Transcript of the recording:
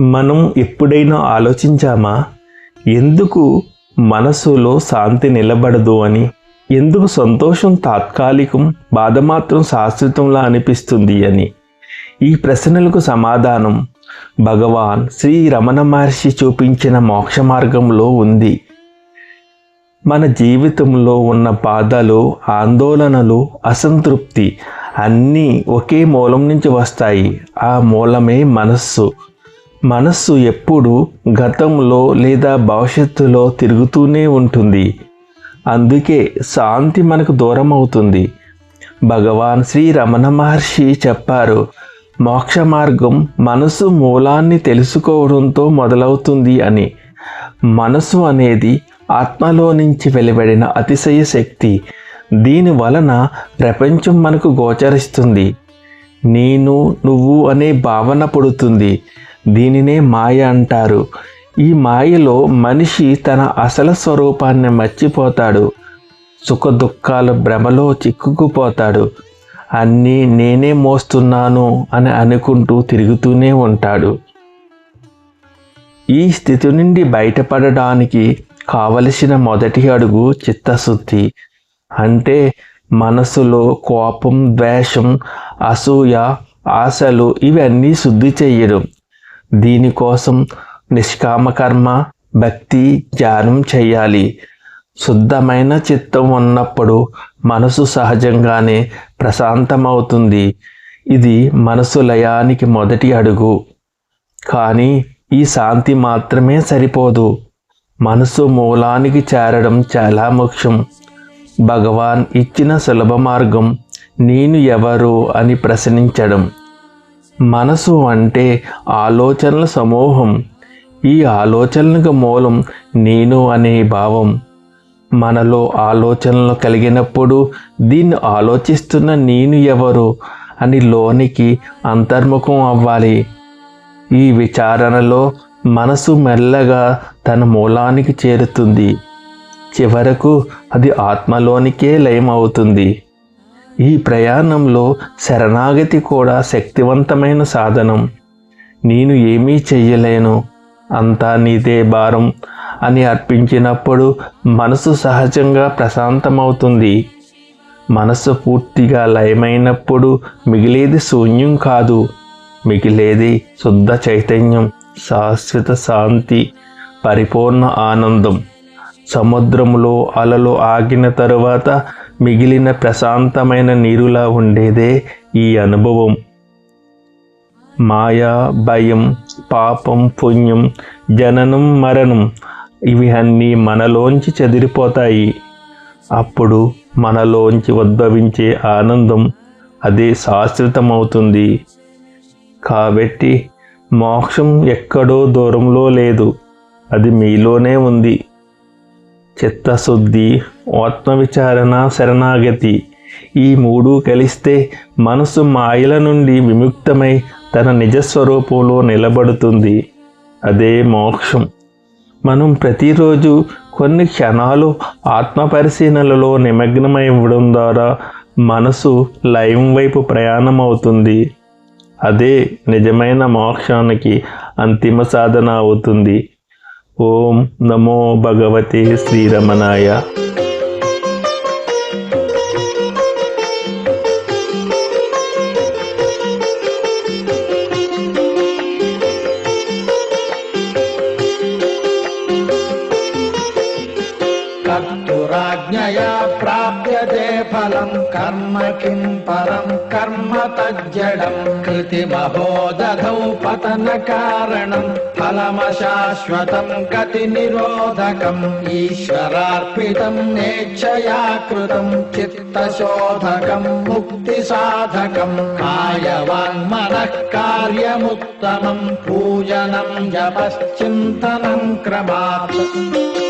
మనం ఎప్పుడైనా ఆలోచించామా? ఎందుకు మనసులో శాంతి నిలబడదు అని? ఎందుకు సంతోషం తాత్కాలికం బాధ మాత్రం శాశ్వతంలా అనిపిస్తుంది అని? ఈ ప్రశ్నలకు సమాధానం భగవాన్ శ్రీ రమణ మహర్షి చూపించిన మోక్ష మార్గంలో ఉంది. మన జీవితంలో ఉన్న బాధలు ఆందోళనలు అసంతృప్తి అన్నీ ఒకే మూలం నుంచి వస్తాయి. ఆ మూలమే మనస్సు. మనస్సు ఎప్పుడు గతంలో లేదా భవిష్యత్తులో తిరుగుతూనే ఉంటుంది. అందుకే శాంతి మనకు దూరం అవుతుంది భగవాన్ శ్రీ రమణ మహర్షి చెప్పారు మోక్ష మార్గం మనసు మూలాన్ని తెలుసుకోవడంతో మొదలవుతుంది అని. మనసు అనేది ఆత్మలో నుంచి వెలువడిన అతిశయ శక్తి. దీని వలన ప్రపంచం మనకు గోచరిస్తుంది. నేను నువ్వు అనే భావన పుడుతుంది. దీనినే మాయ అంటారు. ఈ మాయలో మనిషి తన అసలు స్వరూపాన్ని మర్చిపోతాడు. సుఖ దుఃఖాల భ్రమలో చిక్కుకుపోతాడు. అన్నీ నేనే మోస్తున్నాను అని అనుకుంటూ తిరుగుతూనే ఉంటాడు. ఈ స్థితి నుండి బయటపడడానికి కావలసిన మొదటి అడుగు చిత్తశుద్ధి. అంటే మనసులో కోపం ద్వేషం అసూయ ఆశలు ఇవన్నీ శుద్ధి చేయడం. దీనికోసం నిష్కామకర్మ భక్తి ధ్యానం చేయాలి. శుద్ధమైన చిత్తం ఉన్నప్పుడు మనసు సహజంగానే ప్రశాంతమవుతుంది. ఇది మనసు లయానికి మొదటి అడుగు. కానీ ఈ శాంతి మాత్రమే సరిపోదు. మనసు మూలానికి చేరడం చాలా ముఖ్యం. భగవాన్ ఇచ్చిన సులభ మార్గం నేను ఎవరు అని ప్రశ్నించడం. మనసు అంటే ఆలోచనల సమూహం. ఈ ఆలోచనలకు మూలం నేను అనే భావం. మనలో ఆలోచనలు కలిగినప్పుడు దీన్ని ఆలోచిస్తున్న నేను ఎవరు అని లోనికి అంతర్ముఖం అవ్వాలి. ఈ విచారణలో మనసు మెల్లగా తన మూలానికి చేరుతుంది. చివరకు అది ఆత్మలోనికే లయం అవుతుంది ఈ ప్రయాణంలో శరణాగతి కూడా శక్తివంతమైన సాధనం. నేను ఏమీ చెయ్యలేను. అంతా నీదే భారం అని అర్పించినప్పుడు మనసు సహజంగా ప్రశాంతమవుతుంది. మనసు పూర్తిగా లయమైనప్పుడు మిగిలేది శూన్యం కాదు. మిగిలేది శుద్ధ చైతన్యం శాశ్వత శాంతి పరిపూర్ణ ఆనందం. సముద్రంలో అలలు ఆగిన తరువాత మిగిలిన ప్రశాంతమైన నీరులా ఉండేదే ఈ అనుభవం. మాయ భయం పాపం పుణ్యం జననం మరణం ఇవి అన్నీ మనలోంచి చెదిరిపోతాయి. అప్పుడు మనలోంచి ఉద్భవించే ఆనందం అదే శాశ్వతమవుతుంది. కాబట్టి మోక్షం ఎక్కడో దూరంలో లేదు. అది మీలోనే ఉంది. చిత్తశుద్ధి ఆత్మవిచారణ శరణాగతి. ఈ మూడు కలిస్తే మనసు మాయల నుండి విముక్తమై తన నిజస్వరూపంలో నిలబడుతుంది. అదే మోక్షం. మనం ప్రతిరోజు కొన్ని క్షణాలు ఆత్మ పరిశీలనలో నిమగ్నమై ఇవ్వడం ద్వారా మనసు లయం వైపు ప్రయాణం అవుతుంది అదే నిజమైన మోక్షానికి అంతిమ సాధన అవుతుంది. ओम नमो भगवते श्रीरमणाय। कर्तुराज्ञया प्राप्यते फलम् कर्म किम् परम् कर्म तज्जडम् कृतिमहो दधौ पतनकारणम् फलमशाश्वतम् गतिनिरोधकम् ईश्वरार्पितम् नेच्छया कृतम् चित्तशोधकम् मुक्तिसाधकम् कायवाङ्मनः कार्यमुत्तमम् पूजनम् जपश्चिन्तनम् क्रमात्